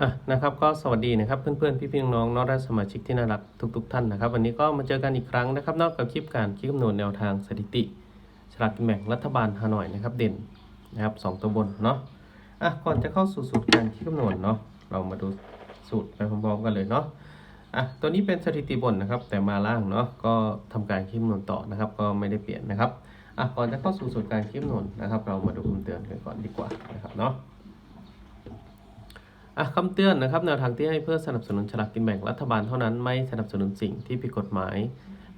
อะนะครับก็สวัสดีนะครับเพื่อนๆพี่ๆน้องๆน้องและสมาชิกที่น่ารักทุกๆท่านนะครับ วันนี้ก็มาเจอกันอีกครั้งนะครับ นอกกับคลิปการคิดคำนวณแนวทางสถิติฉลากกินแบ่งรัฐบาลฮานอยนะครับ เด่นนะครับสองตัวบนเนาะอะก่อนจะเข้าสู่สูตรการคิดคำนวณเนาะเรามาดูสูตรไปพร้อมๆกันเลยเนาะอะตัวนี้เป็นสถิติบนนะครับ แต่มาล่างเนาะก็ทำการคิดคำนวณต่อนะครับ ก็ไม่ได้เปลี่ยนนะครับอะก่อนจะเข้าสู่สูตรการคิดคำนวณนะครับ เรามาดูคำเตือนกันก่อนดีกว่านะครับเนาะ อะคำเตือนนะครับแนวทางที่ให้เพื่อสนับสนุนฉลากกินแบ่งรัฐบาลเท่านั้นไม่สนับสนุนสิ่งที่ผิดกฎหมาย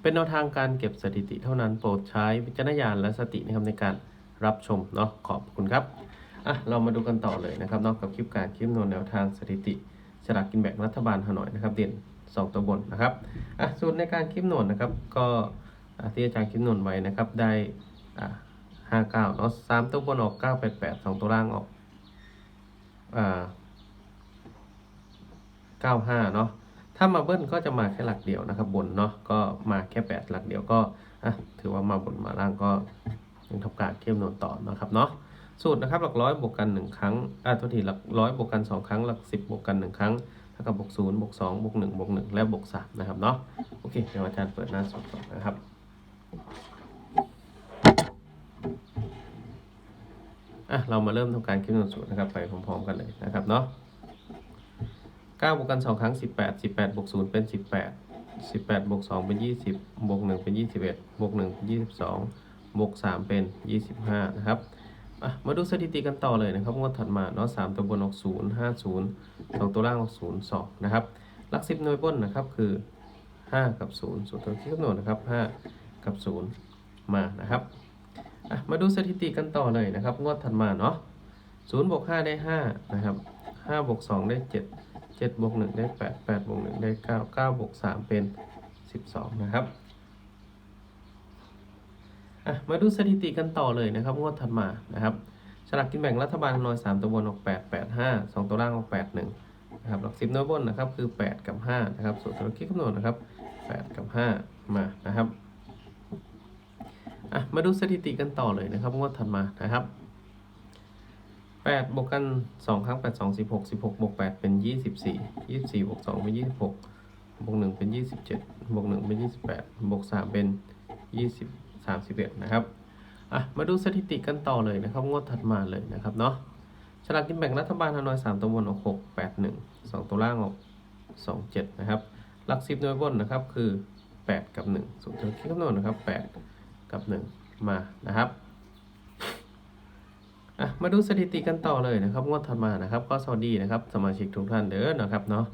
เป็นแนวทางการเก็บสถิติเท่านั้นโปรดใช้วิจารณญาณและสตินะครับในการรับชมเนาะขอบคุณครับอะเรามาดูกันต่อเลยนะครับนอกกับคลิปการคลิปนวณแนวทางสถิติฉลากกินแบ่งรัฐบาลฮานอยนะครับเด่นสองตัวบนนะครับอะสูตรในการคลิปนวณนะครับก็อะที่อาจารย์คลิปนวณไว้นะครับได้อะห้าเก้าเนาะสามตัวบนออกเก้าแปดแปดสองตัวล่างออกอ่า 95 เนาะ ถ้ามาเบิ้ลก็จะมาแค่หลักเดียวนะครับ บนเนาะ ก็มาแค่ 8 หลักเดียวก็อะถือว่ามาบนมาล่างก็ยังทำการเข้มนวณต่อนะครับเนาะ สูตรนะครับหลักร้อยบวกกัน 1 ครั้ง อะโทษทีหลักร้อยบวกกัน 2 ครั้ง หลัก 10 บวกกัน 1 ครั้งเท่ากับบวก0บวก2บวก1บวก1และบวก3นะครับเนาะ โอเค เดี๋ยวอาจารย์เปิดหน้าสูตรก่อนนะครับอะเรามาเริ่มทำการคิดคำนวณสูตรนะครับไปพร้อมๆกันเลยนะครับเนาะ 9บวกกัน 2 ครั้ง 18 18บวก0เป็น 18 18บวก2เป็น 20บวก1เป็น 21บวก1เป็น22บวก3เป็น 25 นะครับมาดูสถิติกันต่อเลยนะครับงวดถัดมาเนาะ3ตัวบนออก0 50 2ตัวล่างออก0 2นะครับหลัก10หน่วยบนนะครับคือ5กับ0สูตรตัวที่กำหนดนะครับ5กับ0มานะครับมาดูสถิติกันต่อเลยนะครับงวดถัดมาเนาะ0บวก5ได้5นะครับ5บวก2ได้7เจ็ด บวกหนึ่งได้แปดแปดบวกหนึ่งได้เก้าเก้าบวกสามเป็นสิบสองนะครับอะมาดูสถิติกันต่อเลยนะครับงวดถัดมานะครับฉลากกินแบ่งรัฐบาลหน่วยสามตัวบนออกแปดแปดห้าสองตัวล่างออกแปดหนึ่งนะครับหลักสิบหน่วยบนนะครับคือแปดกับห้านะครับส่วนตัวคิดคำนวณนะครับแปดกับห้ามานะครับอะมาดูสถิติกันต่อเลยนะครับงวดถัดมานะครับ แปดบวกกันสองครั้งแปดสองสิบหกสิบหกบวกแปดเป็นยี่สิบสี่ยี่สิบสี่บวกสองเป็นยี่สิบหกบวกหนึ่งเป็นยี่สิบเจ็ดบวกหนึ่งเป็นยี่สิบแปดบวกสามเป็นยี่สิบสามสิบเอ็ดนะครับอะมาดูสถิติกันต่อเลยนะครับ งวดถัดมาเลยนะครับเนาะฉลากกินแบ่งรัฐบาลฮานอยสามตัวบนออกหกแปดหนึ่งสองตัวล่างออกสองเจ็ดนะครับ หลักสิบหน่วยบนนะครับคือแปดกับหนึ่งส่วนตัวคิดคำนวณนะครับแปดกับหนึ่งมานะครับ อะมาดูสถิติกันต่อเลยนะครับงวดถัดมานะครับ ก็สวัสดีนะครับ สมาชิกทุกท่านเด้อนะครับเนาะ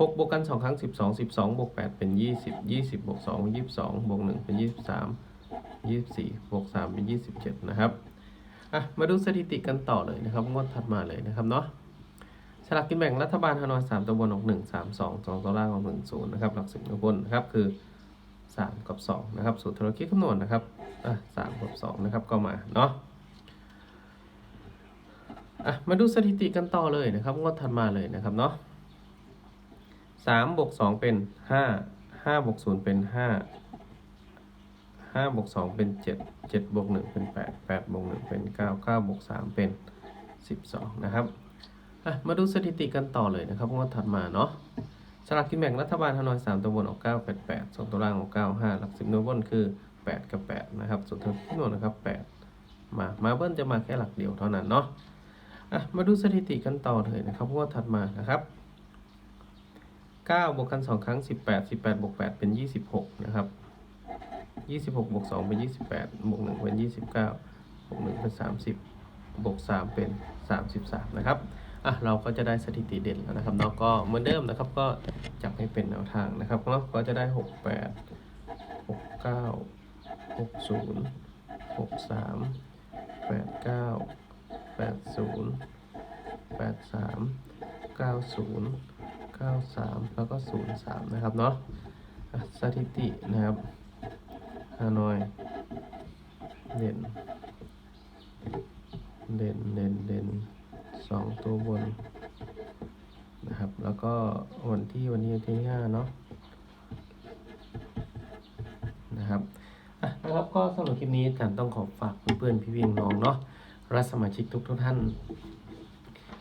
หกบวกกันสองครั้งสิบสองสิบสองบวกแปดเป็นยี่สิบยี่สิบบวกสองเป็นยี่สิบสองบวกหนึ่งเป็นยี่สิบสามยี่สิบสี่บวกสามเป็นยี่สิบเจ็ดนะครับอะมาดูสถิติกันต่อเลยนะครับงวดถัดมาเลยนะครับเนาะสลากกินแบ่งรัฐบาลฮานอยสามตัวบนออกหนึ่งสามสองสองตัวล่างออกหนึ่งศูนย์นะครับหลักสิบตัวบนนะครับคือสามกับสองนะครับสูตรธุรกิจคำนวณนะครับอะสามกับสองนะครับก็มาเนาะ อะมาดูสถิติกันต่อเลยนะครับงวดถัดมาเลยนะครับเนาะสามบวกสองเป็นห้าห้าบวกศูนย์เป็นห้าห้าบวกสองเป็นเจ็ดเจ็ดบวกหนึ่งเป็นแปดแปดบวกหนึ่งเป็นเก้าเก้าบวกสามเป็นสิบสองนะครับอะมาดูสถิติกันต่อเลยนะครับงวดถัดมาเนาะสลากกินแบ่งรัฐบาลฮานอยสามตัวบนออกเก้าแปดแปดสองตัวล่างออกเก้าห้าหลักสิบหน่วยบนคือแปดกับแปดนะครับส่วนทั้งที่หน่วยนะครับแปดมามาเบิ้ลจะมาแค่หลักเดียวเท่านั้นเนาะ มาดูสถิติกันต่อเลยนะครับงวดถัดมานะครับ9บวกกัน 2 ครั้ง 18 18บวก8เป็น 26 นะครับ 26บวก2เป็น 28บวก1เป็น 29บวก1เป็น 30บวก3เป็น 33 นะครับ อะ เราก็จะได้สถิติเด่นแล้วนะครับเนาะก็เหมือนเดิมนะครับ ก็จับให้เป็นแนวทางนะครับเนาะก็จะได้ 68 69 60 63 89 แปดศูนย์แปดสามเก้าศูนย์เก้าสามแล้วก็ศูนย์สามนะครับเนาะสถิตินะครับฮานอยเด่นเด่นเด่นเด่นสองตัวบนนะครับ แล้วก็วันที่วันนี้ที่ห้าเนาะนะครับอะนะครับก็สำหรับคลิปนี้อาจารย์ต้องขอฝากเพื่อนๆพี่ๆน้องเนาะ และสมาชิกทุกทุกท่าน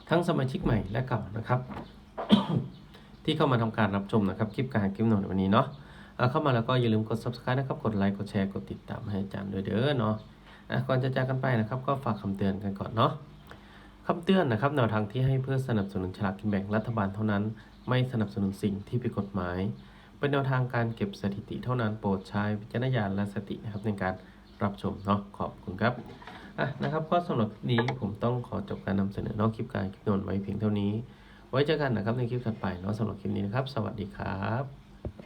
ทั้งสมาชิกใหม่และเก่านะครับ ที่เข้ามาทำการรับชมนะครับคลิปการคลิปหน่อยวันนี้เนาะเข้ามาแล้วก็อย่าลืมกด subscribe นะครับ กดไลค์กดแชร์กดติดตามให้อาจารย์ด้วยเด้อเนาะก่อนจะจากกันไปนะครับ ก็ฝากคำเตือนกันก่อนเนาะคำเตือนนะครับแนวทางที่ให้เพื่อสนับสนุนฉลากกินแบ่งรัฐบาลเท่านั้น ไม่สนับสนุนสิ่งที่ผิดกฎหมาย เป็นแนวทางการเก็บสถิติเท่านั้นโปรดใช้วิจารณญาณและสตินะครับในการรับชมเนาะขอบคุณครับ อะนะครับก็สำหรับคลิปนี้ผมต้องขอจบการนำเสนอนอกคลิปการคลิปโนนไว้เพียงเท่านี้ ไว้เจอกันนะครับในคลิปถัดไปเนาะสำหรับคลิปนี้นะครับ สวัสดีครับ